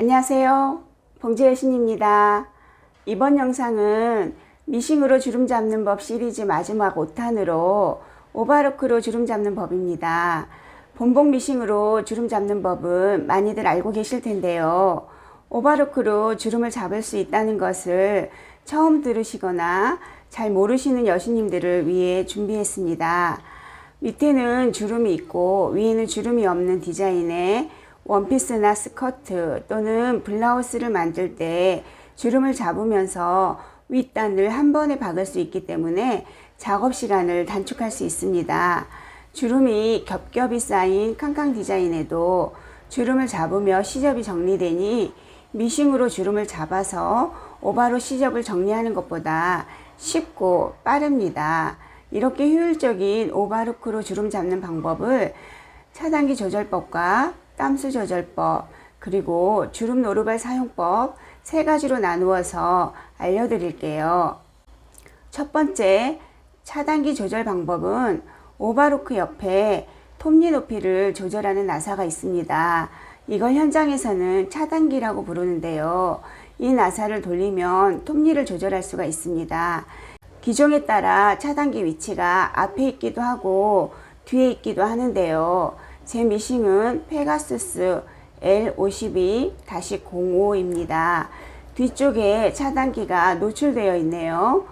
안녕하세요. 봉지여신입니다. 이번 영상은 미싱으로 주름 잡는 법 시리즈 마지막 5탄으로 오바로크로 주름 잡는 법입니다. 본봉 미싱으로 주름 잡는 법은 많이들 알고 계실 텐데요. 오바로크로 주름을 잡을 수 있다는 것을 처음 들으시거나 잘 모르시는 여신님들을 위해 준비했습니다. 밑에는 주름이 있고 위에는 주름이 없는 디자인의 원피스나 스커트 또는 블라우스를 만들 때 주름을 잡으면서 윗단을 한 번에 박을 수 있기 때문에 작업 시간을 단축할 수 있습니다. 주름이 겹겹이 쌓인 캉캉 디자인에도 주름을 잡으며 시접이 정리되니 미싱으로 주름을 잡아서 오바로 시접을 정리하는 것보다 쉽고 빠릅니다. 이렇게 효율적인 오바루크로 주름 잡는 방법을 차단기 조절법과 땀수 조절법 그리고 주름 노루발 사용법 세 가지로 나누어서 알려드릴게요. 첫 번째 차단기 조절 방법은 오바루크 옆에 톱니 높이를 조절하는 나사가 있습니다. 이걸 현장에서는 차단기라고 부르는데요. 이 나사를 돌리면 톱니를 조절할 수가 있습니다. 기종에 따라 차단기 위치가 앞에 있기도 하고 뒤에 있기도 하는데요. 제 미싱은 페가수스 L52-05입니다. 뒤쪽에 차단기가 노출되어 있네요.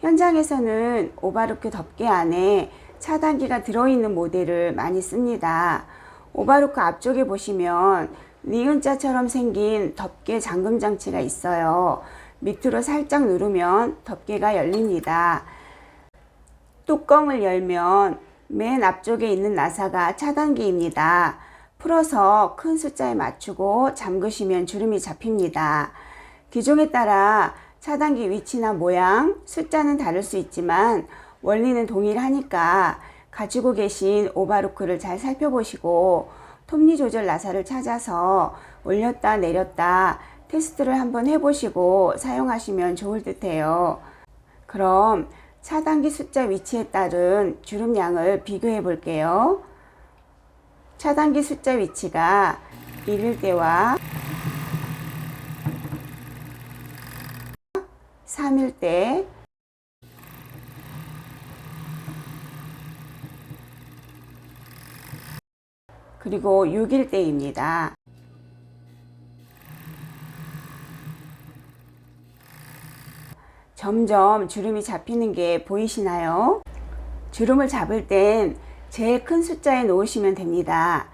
현장에서는 오바루크 덮개 안에 차단기가 들어있는 모델을 많이 씁니다. 오바루크 앞쪽에 보시면 니은자처럼 생긴 덮개 잠금 장치가 있어요. 밑으로 살짝 누르면 덮개가 열립니다. 뚜껑을 열면 맨 앞쪽에 있는 나사가 차단기입니다. 풀어서 큰 숫자에 맞추고 잠그시면 주름이 잡힙니다. 기종에 따라 차단기 위치나 모양, 숫자는 다를 수 있지만 원리는 동일하니까 가지고 계신 오바루크를 잘 살펴보시고 톱니 조절 나사를 찾아서 올렸다 내렸다 테스트를 한번 해보시고 사용하시면 좋을 듯해요. 그럼 차단기 숫자 위치에 따른 주름량을 비교해 볼게요. 차단기 숫자 위치가 1일 때와 3일 때 그리고 6일 때입니다. 점점 주름이 잡히는 게 보이시나요? 주름을 잡을 땐 제일 큰 숫자에 놓으시면 됩니다.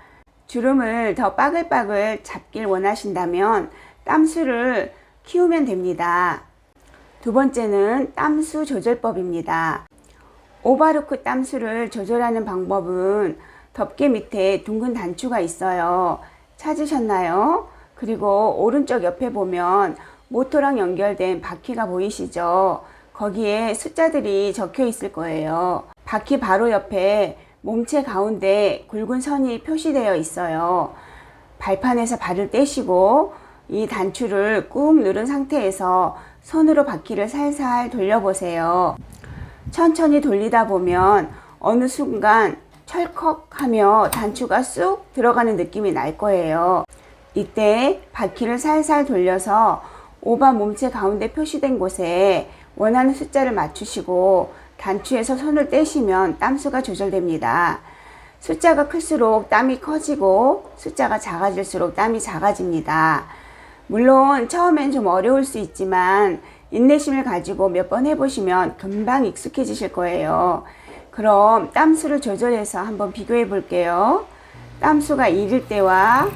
주름을 더 빠글빠글 잡길 원하신다면 땀수를 키우면 됩니다. 두 번째는 땀수 조절법입니다. 오바루크 땀수를 조절하는 방법은 덮개 밑에 둥근 단추가 있어요. 찾으셨나요? 그리고 오른쪽 옆에 보면 모터랑 연결된 바퀴가 보이시죠? 거기에 숫자들이 적혀 있을 거예요. 바퀴 바로 옆에 몸체 가운데 굵은 선이 표시되어 있어요. 발판에서 발을 떼시고 이 단추를 꾹 누른 상태에서 손으로 바퀴를 살살 돌려보세요. 천천히 돌리다 보면 어느 순간 철컥 하며 단추가 쑥 들어가는 느낌이 날 거예요. 이때 바퀴를 살살 돌려서 오바 몸체 가운데 표시된 곳에 원하는 숫자를 맞추시고 단추에서 손을 떼시면 땀수가 조절됩니다. 숫자가 클수록 땀이 커지고 숫자가 작아질수록 땀이 작아집니다. 물론 처음엔 좀 어려울 수 있지만 인내심을 가지고 몇 번 해보시면 금방 익숙해지실 거예요. 그럼 땀수를 조절해서 한번 비교해 볼게요. 땀수가 1일 때와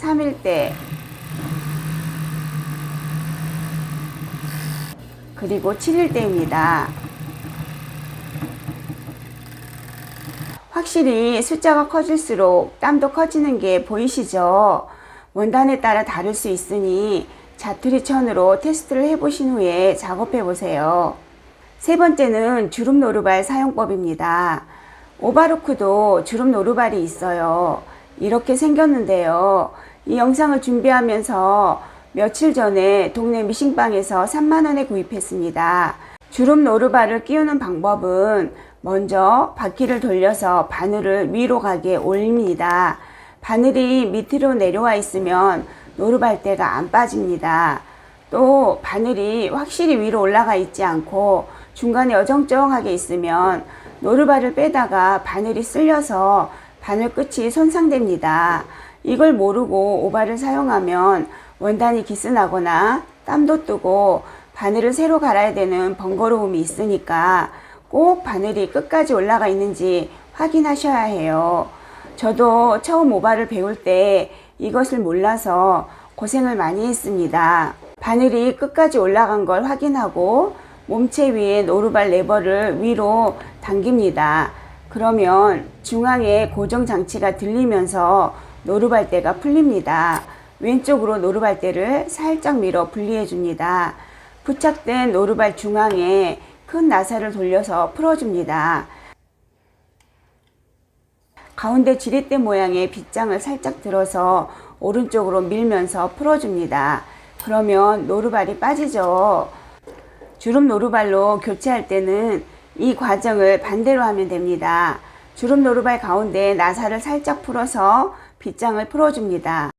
3일 때 그리고 7일 때입니다. 확실히 숫자가 커질수록 땀도 커지는 게 보이시죠? 원단에 따라 다를 수 있으니 자투리 천으로 테스트를 해보신 후에 작업해 보세요. 세 번째는 주름 노루발 사용법입니다. 오바루크도 주름 노루발이 있어요. 이렇게 생겼는데요. 이 영상을 준비하면서 며칠 전에 동네 미싱방에서 3만원에 구입했습니다. 주름 노루발을 끼우는 방법은 먼저 바퀴를 돌려서 바늘을 위로 가게 올립니다. 바늘이 밑으로 내려와 있으면 노루발대가 안 빠집니다. 또 바늘이 확실히 위로 올라가 있지 않고 중간에 어정쩡하게 있으면 노루발을 빼다가 바늘이 쓸려서 바늘 끝이 손상됩니다. 이걸 모르고 오발을 사용하면 원단이 기스나거나 땀도 뜨고 바늘을 새로 갈아야 되는 번거로움이 있으니까 꼭 바늘이 끝까지 올라가 있는지 확인하셔야 해요. 저도 처음 오발을 배울 때 이것을 몰라서 고생을 많이 했습니다. 바늘이 끝까지 올라간 걸 확인하고 몸체 위에 노루발 레버를 위로 당깁니다. 그러면 중앙에 고정 장치가 들리면서 노루발대가 풀립니다. 왼쪽으로 노루발대를 살짝 밀어 분리해 줍니다. 부착된 노루발 중앙에 큰 나사를 돌려서 풀어줍니다. 가운데 지렛대 모양의 빗장을 살짝 들어서 오른쪽으로 밀면서 풀어줍니다. 그러면 노루발이 빠지죠. 주름 노루발로 교체할 때는 이 과정을 반대로 하면 됩니다. 주름 노루발 가운데 나사를 살짝 풀어서 빗장을 풀어줍니다.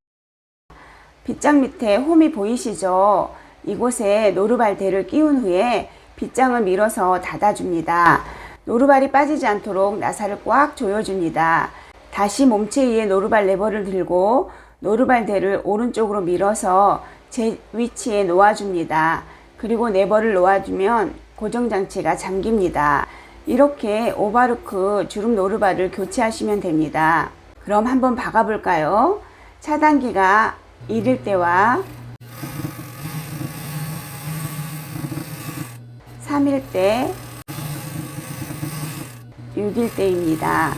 빗장 밑에 홈이 보이시죠? 이곳에 노루발대를 끼운 후에 빗장을 밀어서 닫아줍니다. 노루발이 빠지지 않도록 나사를 꽉 조여줍니다. 다시 몸체 위에 노루발 레버를 들고 노루발대를 오른쪽으로 밀어서 제 위치에 놓아줍니다. 그리고 레버를 놓아주면 고정장치가 잠깁니다. 이렇게 오바르크 주름 노루발을 교체하시면 됩니다. 그럼 한번 박아볼까요? 차단기가 1일 때와 3일 때, 6일 때입니다.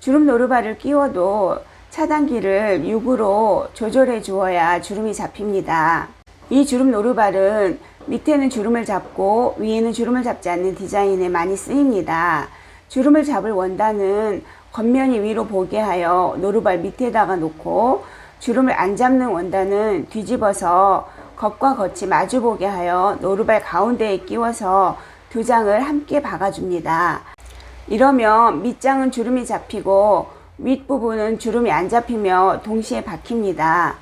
주름 노루발을 끼워도 차단기를 6으로 조절해 주어야 주름이 잡힙니다. 이 주름 노루발은 밑에는 주름을 잡고 위에는 주름을 잡지 않는 디자인에 많이 쓰입니다. 주름을 잡을 원단은 겉면이 위로 보게 하여 노루발 밑에다가 놓고 주름을 안 잡는 원단은 뒤집어서 겉과 겉이 마주보게 하여 노루발 가운데에 끼워서 두 장을 함께 박아줍니다. 이러면 밑장은 주름이 잡히고 윗부분은 주름이 안 잡히며 동시에 박힙니다.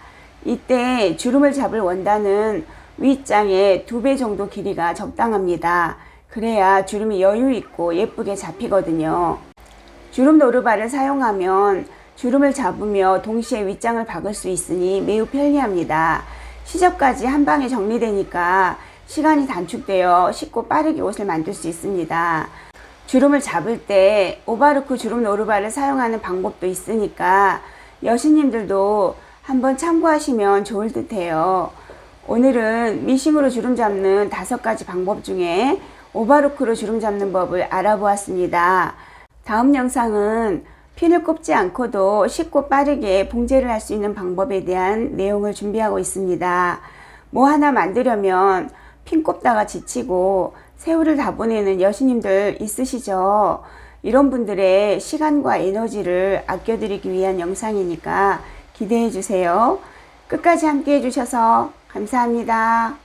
이때 주름을 잡을 원단은 윗장의 두 배 정도 길이가 적당합니다. 그래야 주름이 여유 있고 예쁘게 잡히거든요. 주름 노루발을 사용하면 주름을 잡으며 동시에 윗장을 박을 수 있으니 매우 편리합니다. 시접까지 한 방에 정리되니까 시간이 단축되어 쉽고 빠르게 옷을 만들 수 있습니다. 주름을 잡을 때 오바르크 주름 노루발을 사용하는 방법도 있으니까 여신님들도 한번 참고하시면 좋을 듯 해요. 오늘은 미싱으로 주름 잡는 다섯 가지 방법 중에 오바르크로 주름 잡는 법을 알아보았습니다. 다음 영상은 핀을 꼽지 않고도 쉽고 빠르게 봉제를 할 수 있는 방법에 대한 내용을 준비하고 있습니다. 뭐 하나 만들려면 핀 꼽다가 지치고 세월을 다 보내는 여신님들 있으시죠? 이런 분들의 시간과 에너지를 아껴드리기 위한 영상이니까 기대해 주세요. 끝까지 함께 해주셔서 감사합니다.